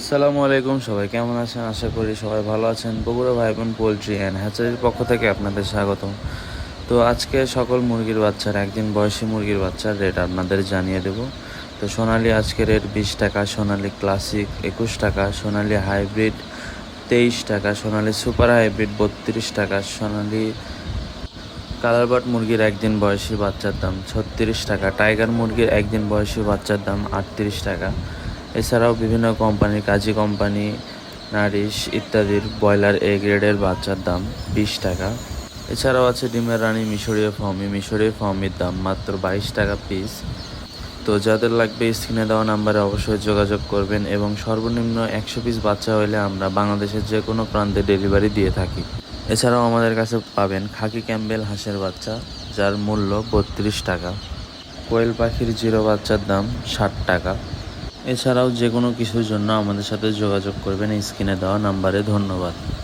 আসসালামু আলাইকুম সবাই, কেমন আছেন? আশা করি সবাই ভালো আছেন। বগুড়া ভাই বোন পোলট্রি অ্যান্ড হ্যাচারির পক্ষ থেকে আপনাদের স্বাগতম। তো আজকে সকল মুরগির বাচ্চার, একদিন বয়সী মুরগির বাচ্চার রেট আপনাদের জানিয়ে দেব। তো সোনালি আজকে রেট বিশ টাকা, সোনালি ক্লাসিক একুশ টাকা, সোনালি হাইব্রিড তেইশ টাকা, সোনালি সুপার হাইব্রিড বত্রিশ টাকা, সোনালি কালারবাট মুরগির একদিন বয়সী বাচ্চার দাম ছত্রিশ টাকা টাইগার মুরগির একদিন বয়সী বাচ্চার দাম আটত্রিশ টাকা এছাড়াও বিভিন্ন কোম্পানির কাজী কোম্পানি, নারিশ ইত্যাদির ব্রয়লার এ গ্রেডের বাচ্চার দাম বিশ টাকা। এছাড়াও আছে ডিমের রানী মিশরীয় ফর্মি। মিশরীয় ফর্মির দাম মাত্র বাইশ টাকা পিস। তো যাদের লাগবে স্ক্রিনে দেওয়া নাম্বারে অবশ্যই যোগাযোগ করবেন এবং সর্বনিম্ন একশো পিস বাচ্চা হইলে আমরা বাংলাদেশের যে কোনো প্রান্তে ডেলিভারি দিয়ে থাকি। এছাড়াও আমাদের কাছে পাবেন খাকি ক্যাম্বেল হাঁসের বাচ্চা, যার মূল্য বত্রিশ টাকা। কোয়েল পাখির জিরো বাচ্চার দাম ষাট টাকা। এছাড়াও যে কোনো কিছুর জন্য আমাদের সাথে যোগাযোগ করবেন স্ক্রিনে দেওয়া নাম্বারে। ধন্যবাদ।